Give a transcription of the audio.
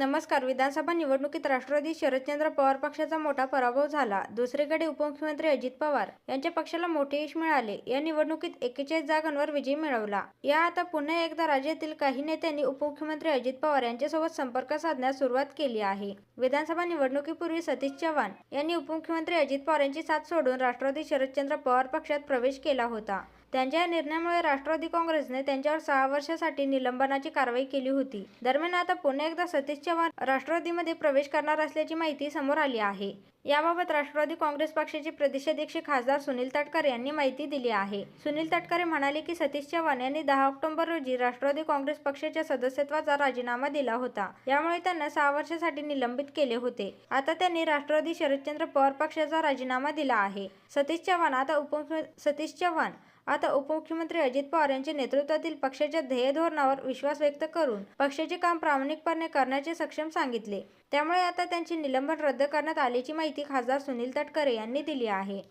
नमस्कार. विधानसभा निवडणुकीत राष्ट्रवादी शरदचंद्र पवार पक्षाचा मोठा पराभव झाला. दुसरीकडे उपमुख्यमंत्री अजित पवार यांच्या पक्षाला मोठे यश मिळाले. या निवडणुकीत एकेचाळीस जागांवर विजय मिळवला. या आता पुन्हा एकदा राज्यातील काही नेत्यांनी उपमुख्यमंत्री अजित पवार यांच्यासोबत संपर्क साधण्यास सुरुवात केली आहे. विधानसभा निवडणुकीपूर्वी सतीश चव्हाण यांनी उपमुख्यमंत्री अजित पवार यांची साथ सोडून राष्ट्रवादी शरदचंद्र पवार पक्षात प्रवेश केला होता. त्यांच्या या निर्णयामुळे राष्ट्रवादी काँग्रेसने त्यांच्यावर सहा वर्षासाठी निलंबनाची कारवाई केली होती. दरम्यान आता पुन्हा एकदा सतीश चव्हाण राष्ट्रवादीमध्ये प्रवेश करणार असल्याची माहिती समोर आली आहे. याबाबत राष्ट्रवादी काँग्रेस पक्षाचे प्रदेशाध्यक्ष खासदार सुनील तटकरे यांनी माहिती दिली आहे. सुनील तटकरे म्हणाले की सतीश चव्हाण यांनी दहा ऑक्टोबर रोजी राष्ट्रवादी काँग्रेस पक्षाच्या सदस्यत्वाचा राजीनामा दिला होता. यामुळे त्यांना सहा वर्षासाठी निलंबित केले होते. आता त्यांनी राष्ट्रवादी शरदचंद्र पवार पक्षाचा राजीनामा दिला आहे. सतीश चव्हाण आता उप सतीश चव्हाण आता उपमुख्यमंत्री अजित पवार यांच्या नेतृत्वातील पक्षाच्या ध्येय धोरणावर विश्वास व्यक्त करून पक्षाचे काम प्रामाणिकपणे करण्याचे सक्षम सांगितले. त्यामुळे आता त्यांचे निलंबन रद्द करण्यात आल्याची माहिती खासदार सुनील तटकरे यांनी दिली आहे.